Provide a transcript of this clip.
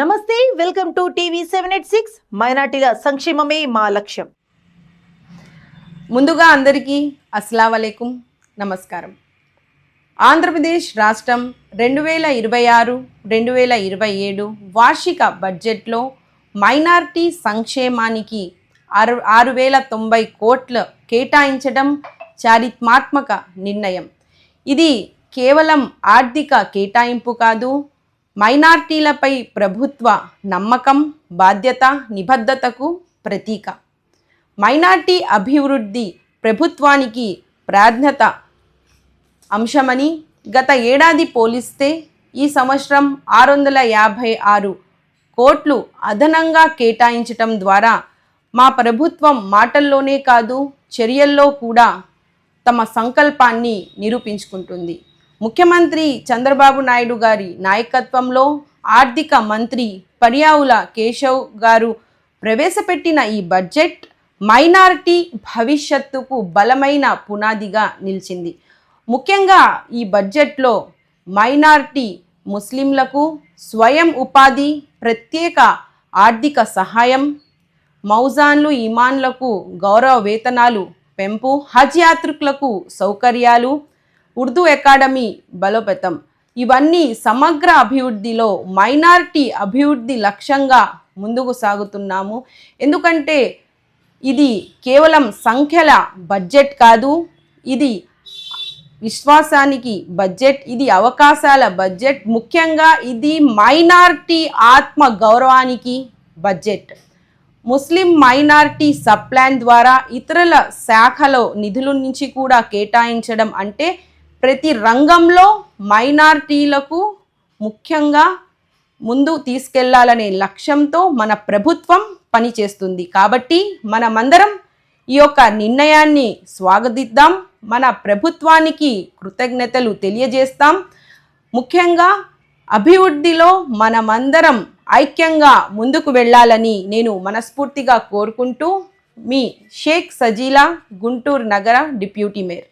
నమస్తే welcome to TV seven eight six. మైనార్టీల సంక్షేమమే మా లక్ష్యం. ముందుగా అందరికీ అస్సలం నమస్కారం. ఆంధ్రప్రదేశ్ రాష్ట్రం రెండు వేల ఇరవై ఆరు రెండు వేల ఇరవై ఏడు వార్షిక బడ్జెట్లో మైనార్టీ సంక్షేమానికి ఆరు ఆరు వేల తొంభై కోట్లు కేటాయించడం చారిత్మాత్మక నిర్ణయం. ఇది కేవలం ఆర్థిక కేటాయింపు కాదు మైనార్టీలపై ప్రభుత్వ నమ్మకం బాధ్యత నిబద్ధతకు ప్రతీక. మైనార్టీ అభివృద్ధి ప్రభుత్వానికి ప్రాధాన్యత అంశమని గత ఏడాది పోలిస్తే ఈ సంవత్సరం ఆరు వందల యాభై ఆరు కోట్లు అదనంగా కేటాయించటం ద్వారా మా ప్రభుత్వం మాటల్లోనే కాదు చర్యల్లో కూడా తమ సంకల్పాన్ని నిరూపించుకుంటుంది. ముఖ్యమంత్రి చంద్రబాబు నాయుడు గారి నాయకత్వంలో ఆర్థిక మంత్రి పర్యావుల కేశవ్ గారు ప్రవేశపెట్టిన ఈ బడ్జెట్ మైనారిటీ భవిష్యత్తుకు బలమైన పునాదిగా నిలిచింది. ముఖ్యంగా ఈ బడ్జెట్లో మైనారిటీ ముస్లింలకు స్వయం ఉపాధి ప్రత్యేక ఆర్థిక సహాయం మౌజాన్లు ఇమాన్లకు గౌరవ వేతనాలు పెంపు హజ్ యాత్రికులకు సౌకర్యాలు ఉర్దూ అకాడమీ బలోపేతం. ఇవన్నీ సమగ్ర అభివృద్ధిలో మైనారిటీ అభివృద్ధి లక్ష్యంగా ముందుకు సాగుతున్నాము. ఎందుకంటే ఇది కేవలం సంఖ్యల బడ్జెట్ కాదు ఇది విశ్వాసానికి బడ్జెట్ ఇది అవకాశాల బడ్జెట్ ముఖ్యంగా ఇది మైనార్టీ ఆత్మ గౌరవానికి budget. Muslim minority sub plan ద్వారా ఇతరుల శాఖలో నిధుల నుంచి కూడా కేటాయించడం అంటే ప్రతి రంగంలో మైనార్టీలకు ముఖ్యంగా ముందు తీసుకెళ్ళాలనే లక్ష్యంతో మన ప్రభుత్వం పనిచేస్తుంది. కాబట్టి మనమందరం ఈ యొక్క నిర్ణయాన్ని స్వాగతిద్దాం. మన ప్రభుత్వానికి కృతజ్ఞతలు తెలియజేస్తాం. ముఖ్యంగా అభివృద్ధిలో మనమందరం ఐక్యంగా ముందుకు వెళ్ళాలని నేను మనస్ఫూర్తిగా కోరుకుంటూ మీ షేక్ సజీలా గుంటూరు నగర డిప్యూటీ మేయర్.